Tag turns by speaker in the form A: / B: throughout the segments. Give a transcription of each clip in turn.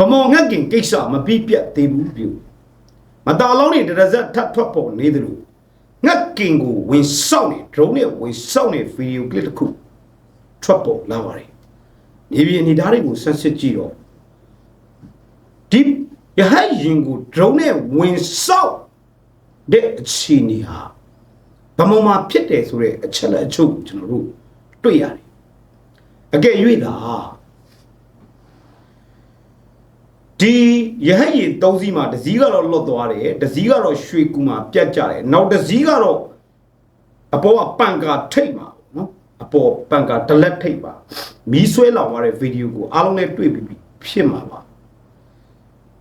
A: ဗမော်ငတ်ကင်ကိစ္စမပြီးပြတ်သေးဘူးပြုမတာလောင်းနေတရဇက်ထပ်ထွက်ပေါ်နေတယ်လို့ငတ်ကင်ကိုဝင်ဆောက်နေ drone နဲ့ဝင်ဆောက်နေဗီဒီယိုကလစ်တစ်ခုထွက်ပေါ်လာပါတယ်မြေပြင်အနေသားတွေကိုဆက်စစ်ကြည့်တော့ဒီရဟရင်ကို drone နဲ့ဝင်ဆောက်တဲ့အခြေအနေဟာဗမော်မှာဖြစ်တယ်ဆိုတဲ့အချက်လက်အချုပ်ကျွန်တော်တို့တွေ့ရတယ်အကယ်၍သာ ဒီရဟရင်၃စီးမှာတစ်စီးကတော့လွတ်သွားတယ်တစ်စီးကတော့ရွှေကူမှာပြတ်ကြတယ်နောက်တစ်စီးကတော့အပေါ်ကပန်ကာထိတ်မှာနော်အပေါ်ပန်ကာတလက်ထိတ်ပါမီးဆွဲလောင်သွားတဲ့ဗီဒီယိုကိုအားလုံးနဲ့တွေ့ပြီးဖြစ်မှာပါ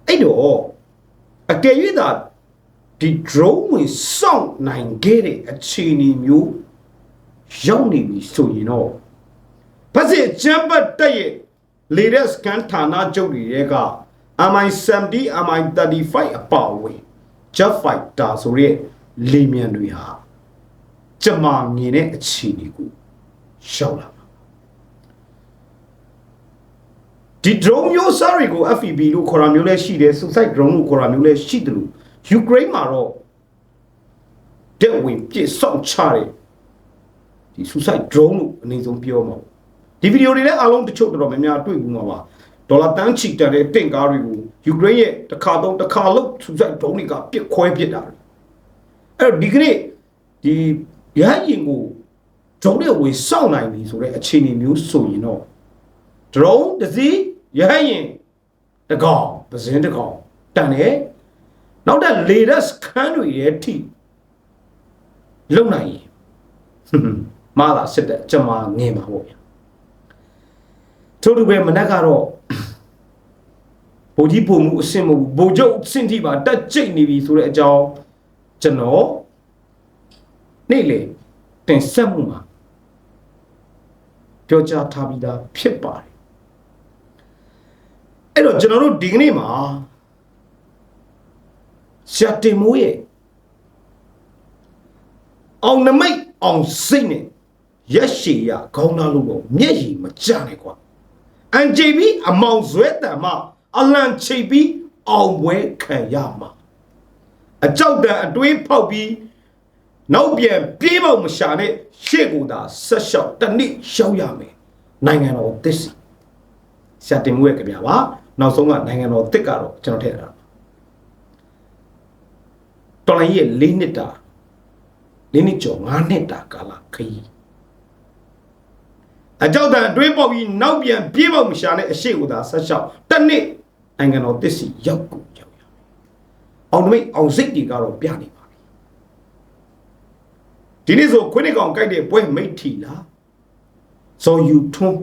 A: အဲ့တော့အကယ်၍သာဒီ drone ဝင်စောင့်နိုင်ခဲ့တဲ့အခြေအနေမျိုးရောက်နေပြီဆိုရင်တော့ဘာစစ်ချမ်ပတ်တက်ရဲ့ latest scan ဌာနချုပ်တွေရဲ့က MI70 MI35 အပါအဝင် Jet Fighter ဆိုတဲ့လေမြန်တွေဟာကြမာမြင်တဲ့အခြေအနေကိုရောက်လာပါဒီ drone မျိုးစားတွေကို FPV လို့ခေါ်တာမျိုးလည်းရှိတယ် suicide drone လို့ခေါ်တာမျိုးလည်းရှိတယ်လို့ Ukraine မှာတော့တဲ့ဝင်ပြစ်ဆောင်ချတဲ့ဒီ suicide drone လို့အနေဆုံးပြောမှာပေါ့ဒီဗီဒီယိုတွေလည်းအားလုံးတချို့တော်တော်များများတွေ့ဘူးမှာပါ ဒေါ်လာတန်းချီတန်တဲ့တင့်ကားတွေကိုယူကရိန်းရဲ့တစ်ခါတော့တစ်ခါလို့ suicide drone တွေကပြစ်ခွဲပစ်တာအဲ့တော့ဒီကနေ့ဒီရဟရင်ကို drone တွေဝင်စောင့်နိုင်ပြီဆိုတဲ့အခြေအနေမျိုးဆိုရင်တော့ drone တစ်စီးရဟရင်တကောင်ပစင်းတကောင်တန်တယ်နောက်တဲ့ latest ခန်းတွေရဲ့ထိလုံနိုင်ရင်မာလာစစ်တဲ့ကျမငင်ပါပေါ့ဗျာ ထို့တူပဲမနက်ကတော့ဘိုလ်ကြီးပုံမှုအဆင့်မဟုတ်ဘူးဘိုလ်ချုပ်အဆင့်ထိပါတက်ကြိတ်နေပြီဆိုတဲ့အကြောင်းကျွန်တော်နေ့လေတင်ဆက်မှုမှာပြောကြားထားပြီးသားဖြစ်ပါတယ်အဲ့တော့ကျွန်တော်တို့ဒီကနေ့မှာရှတ်တင်မိုးရဲ့အောင်နမိတ်အောင်စိတ်နဲ့ရက်ရှည်ရခေါင်းသားလို့ပေါ့မျက်ရည်မကျနဲ့ကွာ အန်ဂျီဘီအမောင်ဇွဲတံမအလန်ချိတ်ပြီးအောင်ပွဲခံရမှာအကြောက်တံအတွင်းဖောက်ပြီးနောက်ပြန်ပြေးဖို့မရှာနဲ့ရှေ့ကိုသာဆက်လျှောက်တစ်နှစ်ရှောက်ရမယ်နိုင်ငံတော်သစ်စီရှတ်တင်မိုးရဲ့ကြပြပါနောက်ဆုံးကနိုင်ငံတော်သစ်ကတော့ကျွန်တော်ထည့်ထားတာတော်လိုင်းရဲ့၄နှစ်တာ၄နှစ်ကျော်၅နှစ်တာကာလခရီး အကြောက်တန်အတွင်းပေါက်ပြီးနောက်ပြန်ပြေးပေါက်မရှာနဲ့အရှိကိုသာဆက်လျှောက်တစ်နှစ်နိုင်ငံတော်တစ္စီရောက်ကိုရောက်ရမယ်။အောင်နမိတ်အောင်စိတ်တွေကတော့ပြနေပါပြီ။ဒီနေ့ဆိုခွင်းနေကောင်ကြိုက်တဲ့ပွဲမိတ်ထီလား။စောယူထွန်း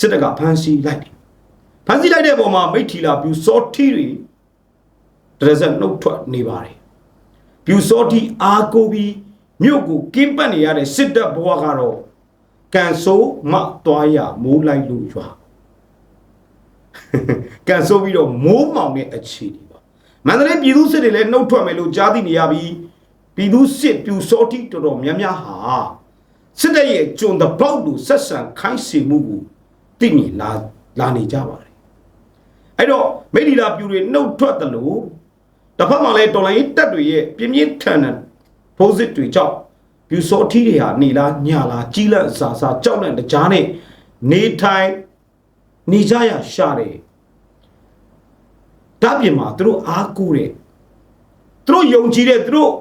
A: စစ်တပ်ကဖမ်းဆီးလိုက်တယ်။ဖမ်းဆီးလိုက်တဲ့ပုံမှာမိတ်ထီလာပြူစောထီတွေတရဇက်နှုတ်ထွက်နေပါတယ်။ပြူစောထီအာကိုပြီး မြို့ကိုကင်းပတ်နေရတဲ့စစ်တပ်ဘဝကတော့ကန်ဆိုးမသွားရမိုးလိုက်လို့ရွာကန်ဆိုးပြီးတော့မိုးမောင်တဲ့အခြေအနေပါမန္တလေးပြည်သူစစ်တွေလည်းနှုတ်ထွက်မယ်လို့ကြားသိနေရပြီးပြည်သူစစ်ပြူစောတိတော်တော်များများဟာစစ်တပ်ရဲ့ကျွန်းတပေါက်လိုဆက်ဆံခိုင်းစေမှုကိုသိမြင်လာလာနေကြပါတယ်အဲ့တော့မိဒီလာပြူတွေနှုတ်ထွက်တယ်လို့တစ်ဖက်မှာလည်းတော်လိုင်းတပ်တွေရဲ့ပြင်းပြင်းထန်ထန် ဖိုးစစ်တွေကြောင့်ပြူစောထီးတွေဟာနေလားညလားကြီးလက်အစာစာကြောက်လန့်တကြားနဲ့နေထိုင်နေကြရရှာတယ်တပြင်မှာသူတို့အားကိုးတယ်သူတို့ယုံကြည်တဲ့သူတို့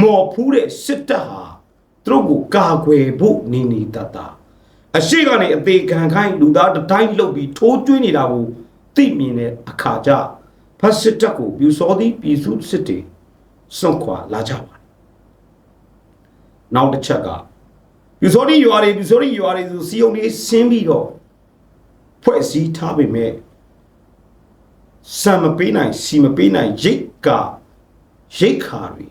A: မော်ဖူးတဲ့စစ်တပ်ဟာသူတို့ကိုကာကွယ်ဖို့နေနေတတ်တာအရှိကနေအသေးခံခိုင်းလူသားတတိုင်းလှုပ်ပြီးထိုးကျွေးနေတာကိုသိမြင်တဲ့အခါကျဖတ်စစ်တပ်ကိုပြူစောသည်ပြည်စုစစ်တွေစွန့်ခွာလာကြပါ နောက်တစ်ချက်ကပြူစောတိရွာတွေပြူစောတိရွာတွေဆိုစီယုံလေးဆင်းပြီးတော့ဖွဲ့စည်းထားပေမဲ့စံမပေးနိုင်စီမပေးနိုင်ရိတ်ကရိတ်ခါတွေ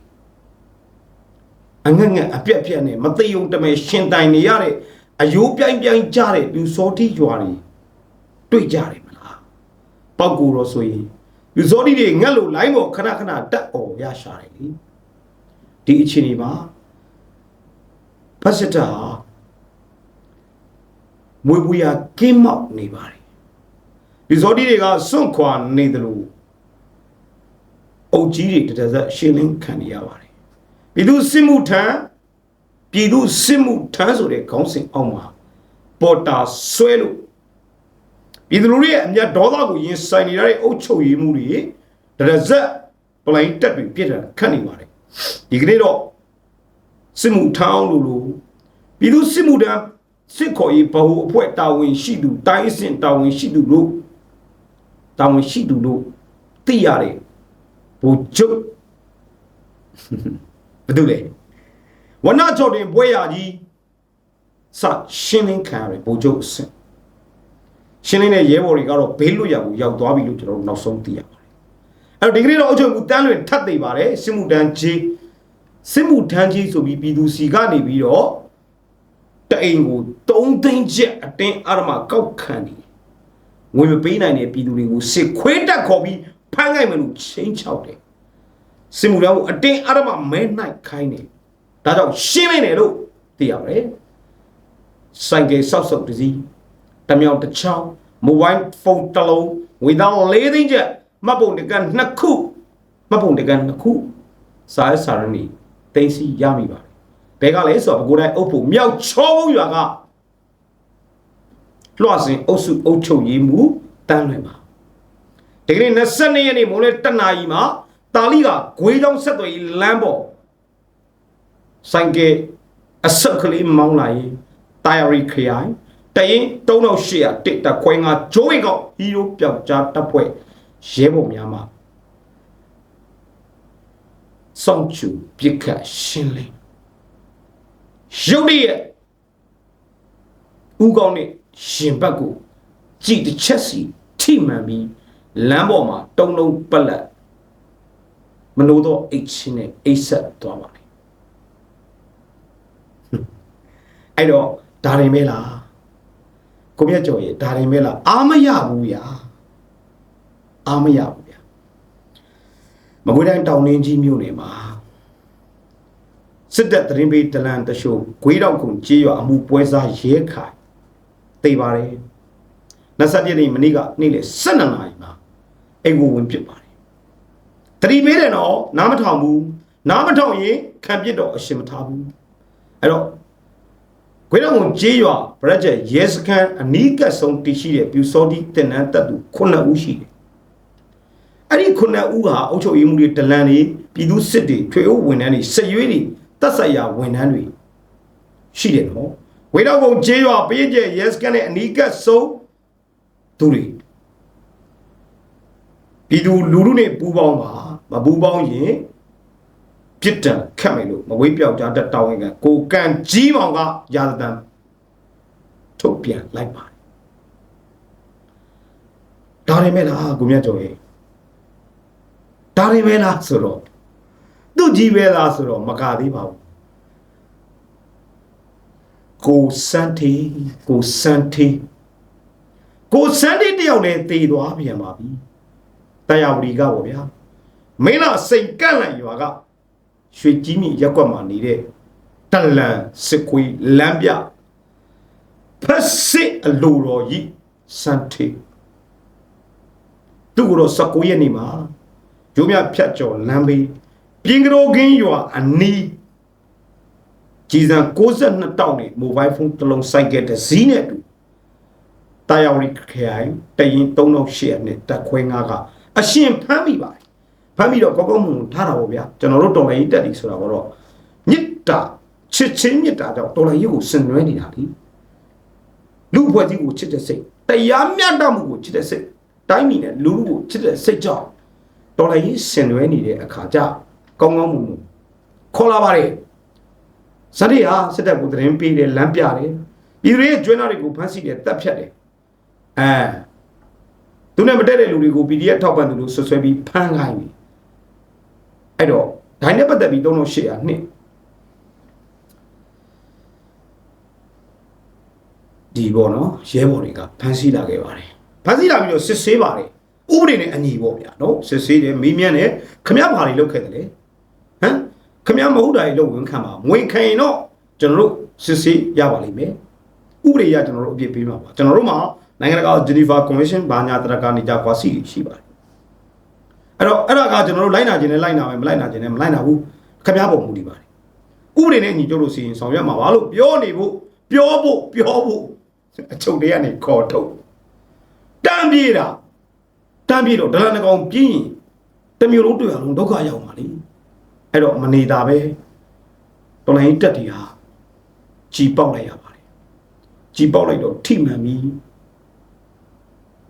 A: အငတ်ငတ်အပြက်ပြက်နဲ့မသိုံတမဲရှင်တိုင်နေရတဲ့အယိုးပြိုင်ပြိုင်ကြတဲ့ပြူစောတိရွာတွေတွေ့ကြတယ်မလားပောက်ကူတော့ဆိုရင်ပြူစောတိတွေငတ်လို့လိုင်းပေါ်ခဏခဏတက်អော်ရရှာတယ်လေဒီအချိန်ဒီမှာ ဖတ်စစ်တာမွေဘူးရကင်းမောက်နေပါတယ်ဒီဇော်ဒီတွေကစွန့်ခွာနေတယ်လို့အုတ်ကြီးတွေတတဆက်ရှင်းလင်းခံနေရပါတယ်ပြည်သူစစ်မှုထမ်းပြည်သူစစ်မှုထမ်းဆိုတဲ့ခေါင်းစဉ်အောက်မှာပေါ်တာဆွဲလို့ပြည်သူလူတွေရဲ့အမျက်ဒေါသကိုရင်ဆိုင်နေရတဲ့အုတ်ချုပ်ရည်မှုတွေတရဇက်ပလိုင်းတက်ပြီးပြစ်တာခတ်နေပါတယ်ဒီကနေ့တော့ စစ်မှုထမ်းလို့လို့ပြည်သူစစ်မှုထမ်းစစ်ခေါ်ရေးဗဟိုအဖွဲ့တာဝန်ရှိသူတိုင်းအဆင့်တာဝန်ရှိသူတို့တာဝန်ရှိသူတို့သိရတယ်ဘိုလ်ချုပ်ဘာလို့လဲဝနချော်တင်ပွဲရကြီးစရှင်းလင်းခံရတယ်ဘိုလ်ချုပ်အဆင့်ရှင်းလင်းတဲ့ရဲဘော်တွေကတော့ဘေးလွတ်ရာကိုရောက်သွားပြီလို့ကျွန်တော်တို့နောက်ဆုံးသိရပါတယ်အဲ့တော့ဒီကနေ့တော့အုပ်ချုပ်မှုတန်းလွင်ထပ်သိပါတယ်စစ်မှုတန်းကြီး စစ်မှုထမ်းကြီးဆိုပြီးပြည်သူစီကနေပြီးတော့တအိမ်ကို3သိန်းချက်အတင်းအဓမ္မကောက်ခံနေငွေမပေးနိုင်တဲ့ပြည်သူတွေကိုစစ်ခွေးတက်ခေါ်ပြီးဖမ်းနိုင်မယ်လို့ချင်းချောက်တယ်စစ်မှုထမ်းကိုအတင်းအဓမ္မမဲနိုင်ခိုင်းတယ်ဒါကြောင့်ရှင်းမင်းတယ်လို့သိရပါတယ်ဆိုင်ကယ်ဆောက်ဆောက်တစ်စီးတစ်မြောင်တစ်ချောင်းမိုဘိုင်းဖုန်းတစ်လုံးဝေသား၄သိန်းချက်မှတ်ပုံတကန်နှစ်ခုမှတ်ပုံတကန်နှစ်ခုစာရစာရဏီ တင်စီရမိပါတယ်ဘဲကလည်းဆိုတော့ဘကိုယ်တိုင်အုပ်ဖို့မြောက်ချောဘုံရွာကလွှတ်စင်အုပ်စုအုပ်ချုပ်ရေးမှုတန်းလွင်ပါဒီကနေ့22ရက်နေ့မိုးလေတနာရီမှာတာလီကဂွေးချောင်းဆက်သွယ်ရေးလမ်းပေါ်ဆိုင်ကယ်အဆက်ကလေးမောင်းလာရင်တာယာရီခရိုင်တရင်3800တစ်တခွဲငါဂျိုးဝင်ကောက်ဟီးရိုးပြောက်ကြားတပ်ဖွဲ့ရဲဘော်များမှာ စောင့်ချူပြစ်ခတ်ရှင်းလင်းရုတ်တရက်ဦးကောင်းနဲ့ရှင်ဘက်ကိုကြည်တစ်ချက်စီထိမှန်ပြီးလမ်းပေါ်မှာတုံတုံပက်လက်မနိုးတော့အိတ်ချင်းနဲ့အိတ်ဆက်သွားပါလေအဲ့တော့ဒါရင်မဲလားကိုမြတ်ကျော်ရေဒါရင်မဲလားအာမရဘူးဗျာအာမရဘူးဗျာ မကွေးတိုင်းတောင်ရင်းကြီးမြို့နယ်မှာစစ်တပ်တရင်ပေးတလန်တရှိုးဂွေးတော့ကုံကြေးရွာအမှုပွဲစားရဲခိုင်သိပါတယ်27ရက်နေ့မနေ့ကနေ့လေ12နာရီမှာအိမ်ကိုဝင်ပစ်ပါတယ်တတိပေးတယ်နော်နားမထောင်ဘူးနားမထောင်ရင်ခံပစ်တော့အရှင်မထားဘူးအဲ့တော့ခွေးတော်ဝန်ကြေးရွာဗရက်ကျက်ရဲစခန်းအနီးကပ်ဆုံးတည်ရှိတဲ့ပြူစောတိတင်နန်းတပ်သူ9ဦးရှိတယ် အဲ့ဒီ9ဦးဟာအုပ်ချုပ်ရေးမှုတွေဒလန်တွေပြည်သူစစ်တွေထွေအုပ်ဝန်ထမ်းတွေစက်ရွေးတွေတပ်ဆိုင်ရာဝန်ထမ်းတွေရှိတယ်နော်ဝေတော်ကုံကျေးရွာပေးကျဲရဲစခန်းနဲ့အနီးကပ်ဆုံးသူတွေပြည်သူလူလူနဲ့ပူးပေါင်းပါမပူးပေါင်းရင်ပြစ်ဒဏ်ခတ်မယ်လို့မဝေးပြောက်ကြတဲ့တောင်းဝင်ကကိုကန်ကြီးမောင်ကရာဇသံထုတ်ပြန်လိုက်ပါတယ်ဒါရမဲ့လားကိုမြတ်ကျော်ရေ ဒါရမဲ့လားဆိုတော့သူ့ကြီးပဲလားဆိုတော့မကသေးပါဘူးကိုစန်တီကိုစန်တီကိုစန်တီတယောက်လည်းတည်သွားပြန်ပါပြီတရားဝတီကပေါ့ဗျာမင်းလားစိန်ကန့်လန့်ရွာကရွှေကြီးမြင့်ရက်ကွက်မှာနေတဲ့တလန်စစ်ခွေးလမ်းပြဖက်စစ်အလိုတော်ကြီးစန်တီသူကတော့19ရက်နေ့မှာ ဂျိုးမြဖြတ်ကျော်လမ်းဘေးပြင်ကတော်ကင်းရွာအနီးကြည်စံ62တောက်နေမိုဘိုင်းဖုန်းတစ်လုံးစိုက်ကတဲ့ဇီးနဲ့အတူတာယာဝတီခရိုင်တရင်38နဲ့တက်ခွဲ9ကအရှင်ဖမ်းမိပါတယ်ဖမ်းပြီးတော့ကောကောမှုထားတာပေါ့ဗျာကျွန်တော်တို့တော်လိုင်းတက်ပြီဆိုတာကတော့မြစ်တာချစ်ချင်းမြစ်တာကြောင့်တော်လိုင်းရုပ်ကိုဆင်နွှဲနေတာလीလူဖွဲ့ကြီးကိုချစ်တဲ့စိတ်တရားမျှတမှုကိုချစ်တဲ့စိတ်တိုင်းပြည်နဲ့လူလူကိုချစ်တဲ့စိတ်ကြောင့် တော်လိုင်းကြီးဆင်နွှဲနေတဲ့အခါကျကောင်းကောင်းမှုမှုခေါ်လာပါတယ်ဇတိဟာစစ်တပ်ကိုသတင်းပေးတယ်လမ်းပြတယ်ပြည်သူတွေရဲ့ကျွမ်းသားတွေကိုဖမ်းဆီးတယ်တပ်ဖြတ်တယ်အဲသူနဲ့မတက်တဲ့လူတွေကို PDF ထောက်ပံ့သူလို့ဆွဆွဲပြီးဖမ်းခိုင်းပြီအဲ့တော့ဒိုင်းနဲ့ပတ်သက်ပြီး3800နှစ်ဒီပေါ့နော်ရဲဘော်တွေကဖမ်းဆီးလာခဲ့ပါတယ်ဖမ်းဆီးလာပြီးတော့စစ်ဆေးပါတယ် ဥပဒေနဲ့အညီပေါ့ဗျာနော်စစ်ဆေးတယ်မေးမြန်းတယ်ခမရဘာတွေလုပ်ခဲ့တယ်လဲဟမ်ခမရမဟုတ်တာတွေလုပ်ဝင်ခံပါဝင်ခံရင်တော့ကျွန်တော်တို့စစ်ဆေးရပါလိမ့်မယ်ဥပဒေရကျွန်တော်တို့အပြစ်ပေးမှာပါကျွန်တော်တို့မှာနိုင်ငံတကာဂျနီဗာကွန်ဗင်းရှင်းဘာညာတရကနေကြကွာစီရှိပါတယ်အဲ့တော့အဲ့ဒါကကျွန်တော်တို့လိုက်နာခြင်းနဲ့လိုက်နာမယ်မလိုက်နာခြင်းနဲ့မလိုက်နာဘူးခင်ဗျားပုံမူတည်ပါတယ်ဥပဒေနဲ့ညီကျုပ်တို့စီရင်ဆောင်ရွက်မှာပါလို့ပြောနေဖို့ပြောဖို့ပြောဖို့အချုပ်တွေကနေခေါ်ထုတ်တမ်းပြေးတာ တမ်းပြေးတော့ဒလန်ကောင်ပြင်းရင်တစ်မျိုးလုံးတွေ့ရလုံးဒုက္ခရောက်ပါလိမ့်အဲ့တော့မနေတာပဲတော်လိုင်းတက်တီဟာကြီးပေါက်လိုက်ရပါတယ်ကြီးပေါက်လိုက်တော့ထိမှန်ပြီး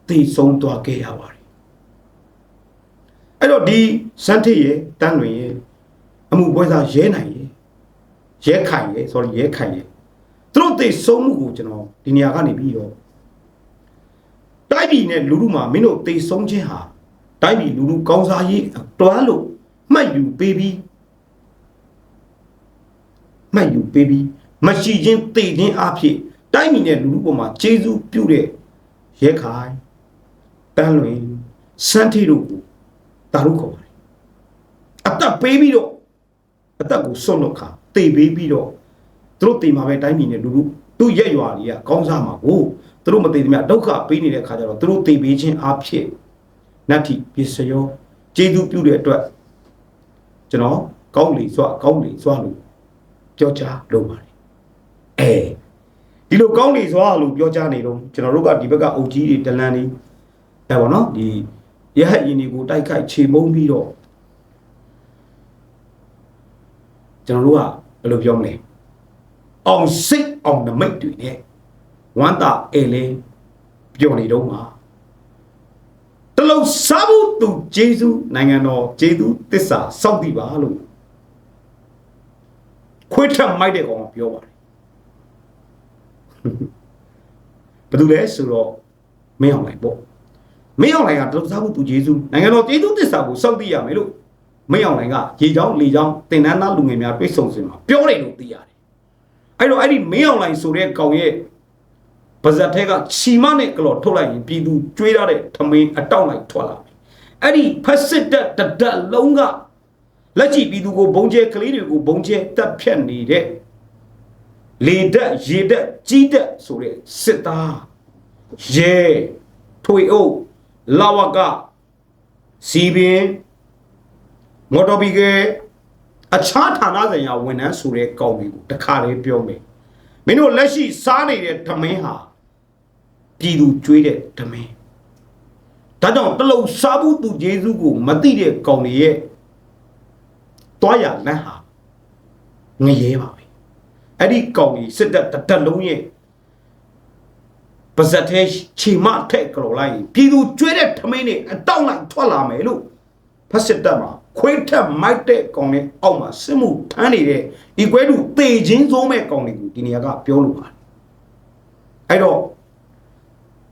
A: သိဆုံးသွားခဲ့ရပါတယ်အဲ့တော့ဒီစန်းထစ်ရဲ့တန်းတွင်ရဲ့အမှုပွဲစားရဲနိုင်ရဲ့ရဲခိုင်ရဲ့ sorry ရဲခိုင်ရဲ့သူတို့သိဆုံးမှုကိုကျွန်တော်ဒီနေရာကနေပြီးတော့ တိုက်ပြည်နဲ့လူလူမှာမင်းတို့သိဆုံးခြင်းဟာတိုက်ပြည်လူလူကောင်းစားရေးတွားလို့မှတ်ယူပေးပြီးမှတ်ယူပေးပြီးမရှိခြင်းသိခြင်းအဖြစ်တိုက်ပြည်နဲ့လူလူပေါ်မှာကျေးဇူးပြုတဲ့ရဲခိုင်တန်းလွင်စန်းထီတို့ကိုတာရုခေါ်ပါတယ်အသက်ပေးပြီးတော့အသက်ကိုစွန့်လွတ်ခါတေပေးပြီးတော့သူတို့တေမှာပဲတိုင်းပြည်နဲ့လူလူသူ့ရက်ရွာတွေကကောင်းစားမှာကို သူတို့မတေသမျှဒုက္ခပေးနေတဲ့ခါကျတော့သူတို့တေပေးခြင်းအဖြစ်နတ်တိပစ္စယောကျေးဇူးပြုတဲ့အတွက်ကျွန်တော်ကောင်းလေစွာကောင်းလေစွာလို့ပြောချလုပ်ပါတယ်အဲဒီလိုကောင်းလေစွာလို့ပြောချနေတော့ကျွန်တော်တို့ကဒီဘက်ကအုပ်ကြီးတွေဒလန်တွေအဲပေါ့နော်ဒီရဟတ်ရင်တွေကိုတိုက်ခိုက်ခြေမုံပြီးတော့ကျွန်တော်တို့ကဘယ်လိုပြောမလဲအောင်စိတ်အောင်နမိတ်တွေနဲ့ ဝမ်းသာအဲလေပြောနေတော့မှာတလုံးစားဖို့သူဂျေဇုနိုင်ငံတော်ဂျေဇုတစ္ဆာစောင့်တည်ပါလို့ခွေးထက်မိုက်တဲ့ကောင်ကပြောပါတယ်ဘယ်သူလဲဆိုတော့မင်းအောင်လိုက်ပေါ့မင်းအောင်လိုင်ကတလုံးစားဖို့သူဂျေဇုနိုင်ငံတော်ဂျေဇုတစ္ဆာကိုစောင့်တည်ရမယ်လို့မင်းအောင်လိုင်ကရေချောင်းလေချောင်းတင်နန်းသားလူငယ်များတွေ့ဆုံစင်မှာပြောတယ်လို့သိရတယ်အဲ့တော့အဲ့ဒီမင်းအောင်လိုင်ဆိုတဲ့ကောင်ရဲ့ ပါဇက်ထဲကချီမနဲ့ကလော်ထုတ်လိုက်ရင်ပြည်သူကျွေးရတဲ့ထမင်းအတောက်လိုက်ထွက်လာပြီအဲ့ဒီဖက်စစ်တက်တဒတ်လုံးကလက်ကြည့်ပြည်သူကိုဘုံကျဲကလေးတွေကိုဘုံကျဲတက်ဖြတ်နေတဲ့လေတက်ရေတက်ကြီးတက်ဆိုတဲ့စစ်သားရဲထွေအုပ်လာဝကစီပင်မော်တော်ဘီကအခြားဌာနဆိုင်ရာဝန်ထမ်းဆိုတဲ့ကောင်းတွေကိုတခါလေးပြောမယ်မင်းတို့လက်ရှိစားနေတဲ့ဓမင်းဟာ ပြည်သူကျွေးတဲ့ဓမင်းဒါကြောင့်တလုံစားဘူးသူယေရှုကိုမသိတဲ့ကောင်းတွေရဲ့တွားရလမ်းဟာငရဲပါပဲအဲ့ဒီကောင်းကြီးစစ်တပ်တတက်လုံးရဲ့ပါဇက်သေးချီမထက်ကလော်လိုက်ပြည်သူကျွေးတဲ့ဓမင်းတွေအတောက်လိုက်ထွက်လာမယ်လို့ဖတ်စစ်တပ်မှာခွေးထက်မိုက်တဲ့ကောင်နဲ့အောက်မှာစစ်မှုထမ်းနေတဲ့ဒီကွဲတူတေချင်းစိုးမဲ့ကောင်တွေကိုဒီနေရာကပြောလို့ပါတယ်အဲ့တော့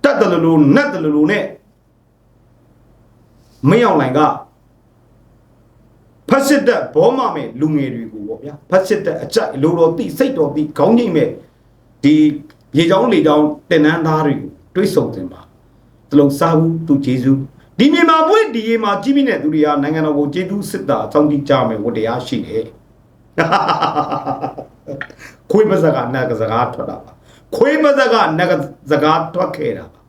A: တတ်တယ်လို့နတ်တယ်လို့နဲ့မင်းအောင်လိုင်ကဖတ်စစ်တပ်ဘောမမဲ့လူငယ်တွေကိုပေါ့ဗျာဖတ်စစ်တပ်အကြိုက်လိုတော်တိစိတ်တော်တိခေါင်းကြီးမဲ့ဒီရေချောင်းလေချောင်းတင်နန်းသားတွေကိုတွေးဆုံတင်ပါတလုံးစားဘူးသူဂျေဇူးဒီမြေမှာပွင့်ဒီရေမှာကြီးမိတဲ့သူတွေကနိုင်ငံတော်ကိုကျေးဇူးစစ်တာအကြောင်းကြီးကြမယ်ဝတရားရှိတယ်ခွေးပါဇက်ကနတ်ကစကားထွက်တာပါ ခွေးပါဇက်ကနတ်ကစကားထွက်ခဲ့တာပါ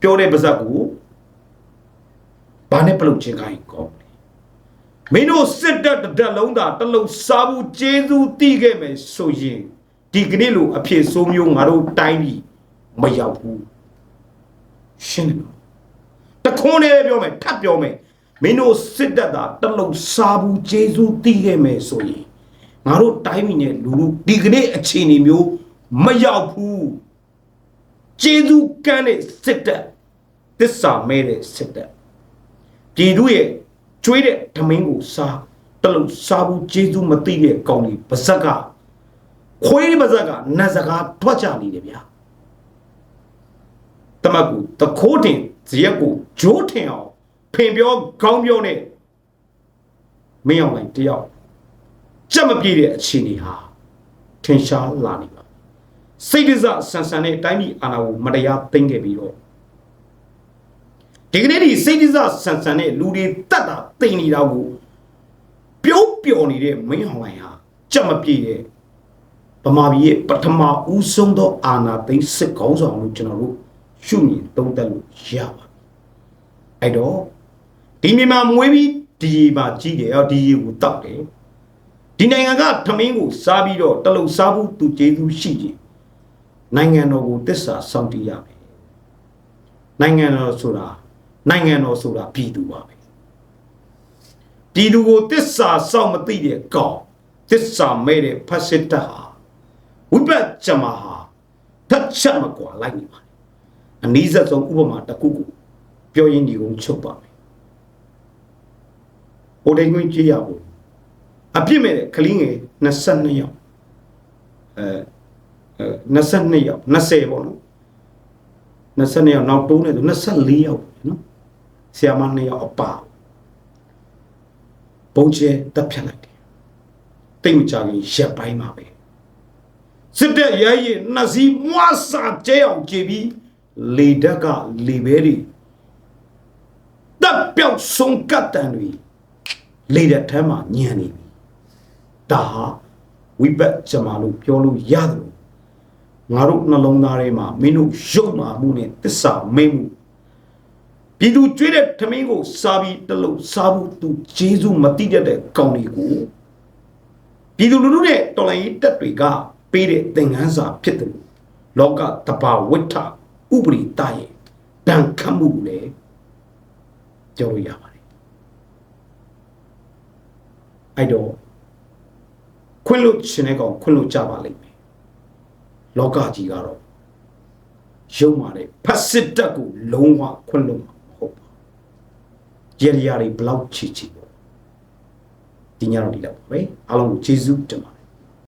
A: ပြောတဲ့ပါဇက်ကိုဘာနဲ့ပလုတ်ချင်းခိုင်းကောမင်းတို့စစ်တပ်တစ်တက်လုံးသာတလုံးစားဘူးကျေးဇူးတိခဲ့မယ်ဆိုရင်ဒီကနေ့လိုအဖြစ်ဆိုးမျိုးငါတို့တိုင်းပြီးမရောက်ဘူးရှင်းတယ်တခွန်းလေးပြောမယ်ထပ်ပြောမယ်မင်းတို့စစ်တပ်သာတလုံးစားဘူးဂျေဇူးတီးခဲ့မယ်ဆိုရင် ငါတို့တိုင်းပြည်နဲ့လူလူဒီကနေ့အခြေအနေမျိုးမရောက်ဘူးဂျေဇူးကမ်းတဲ့စစ်တပ်သစ္စာမဲတဲ့စစ်တပ်ပြည်သူရဲ့ကျွေးတဲ့ဓမင်းကိုစားတလုံးစားဘူးဂျေဇူးမသိတဲ့ကောင်းကြီးပါဇက်ကခွေးပါဇက်ကနတ်စကားထွက်ကြနေတယ်ဗျာတမတ်ကိုတခိုးတင်ဇရက်ကိုဂျိုးထင်အောင်ဖင်ပြောခေါင်းပြောနဲ့မင်းအောင်လိုက်တယောက် ကြက်မပြေတဲ့အခြေအနေဟာထင်ရှားလာနေပါစိတ်ဒဇဆန်ဆန်နဲ့တိုင်းပြည်အာဏာကိုမတရားသိမ်းခဲ့ပြီးတော့ဒီကနေ့ဒီစိတ်ဒဇဆန်ဆန်နဲ့လူတွေတတ်တာသိမ်းနေတာကိုပြုံးပျော်နေတဲ့မင်းအောင်လိုက်ဟာကြက်မပြေတဲ့ဗမာပြည်ရဲ့ပထမဦးဆုံးသောအာဏာသိမ်းစစ်ကောင်းဆောင်လို့ကျွန်တော်တို့ရှုမြင်သုံးသပ်လို့ရပါအဲ့တော့ဒီမြန်မာမွေးပြီးဒီရေမှာကြီးတယ်အော်ဒီရေကိုတောက်တယ် ဒီနိုင်ငံကထမင်းကိုစားပြီးတော့တလုံစားဖို့သူကျေးဇူးရှိကြနိုင်ငံတော်ကိုတစ္ဆာစောင့်တည်ရမယ်နိုင်ငံတော်ဆိုတာနိုင်ငံတော်ဆိုတာပြည်သူပါပဲပြည်သူကိုတစ္ဆာစောင့်မသိတဲ့ကောင်တစ္ဆာမဲ့တဲ့ဖက်စစ်တပ်ဟာဝိပတ်ကြမှာဟာထက်ချက်မကွာလိုက်နေပါတယ်အနည်းဆုံးဥပမာတစ်ခုခုပြောရင်းဒီကုန်ချုပ်ပါမယ်ဟိုတိုင်းခွင့်ကြည့်ရဖို့ အပြစ်မဲ့တဲ့ကလေးငယ်22ယောက်အဲအဲ22ယောက်20ပေါ့နော်22ယောက်နောက်တိုးနေသူ24ယောက်နော်ဆီယာမ2ယောက်အပါပုံချဲတက်ဖြတ်လိုက်တယ်တိတ်မကြခင်ရက်ပိုင်းမှာပဲစစ်တပ်ရဲရင်နှစီမွားစာကျဲအောင်ကြည်ပြီးလေဓာတ်ကလေဘဲတွေတပ်ပြောက်ဆုံးကတ်တန်တွေလေဓာတ်ထဲမှာညံနေပြီ ဒါဟာဝိပတ်ကြမှာလို့ပြောလို့ရတယ်လို့ငါတို့နှလုံးသားထဲမှာမင်းတို့ရုပ်မာမှုနဲ့တစ္ဆာမိတ်မှုပြည်သူကျွေးတဲ့ထမင်းကိုစားပြီးတလုံးစားဖို့သူဂျေဇုမတိတတ်တဲ့ကောင်တွေကိုပြည်သူလူထုနဲ့တော်လိုင်းရေးတပ်တွေကပေးတဲ့သင်ခန်းစာဖြစ်တယ်လို့လောကတဘာဝိထဥပရိတရဲ့တန်ခတ်မှုကိုလည်းပြောလို့ရပါတယ်အဲ့တော့ ခွင့်လို့ရှင်တဲ့ကောင်ခွင့်လို့ကြပါလိမ့်မယ်လောကကြီးကတော့ရုံမာတဲ့ဖက်စစ်တပ်ကိုလုံးဝခွင့်လို့မှာမဟုတ်ပါဘူးရေရီယာတွေဘလောက်ချီချီပေါ့ဒီညတော့ဒီလောက်ပါပဲအားလုံးကိုကျေးဇူးတင်ပါတယ်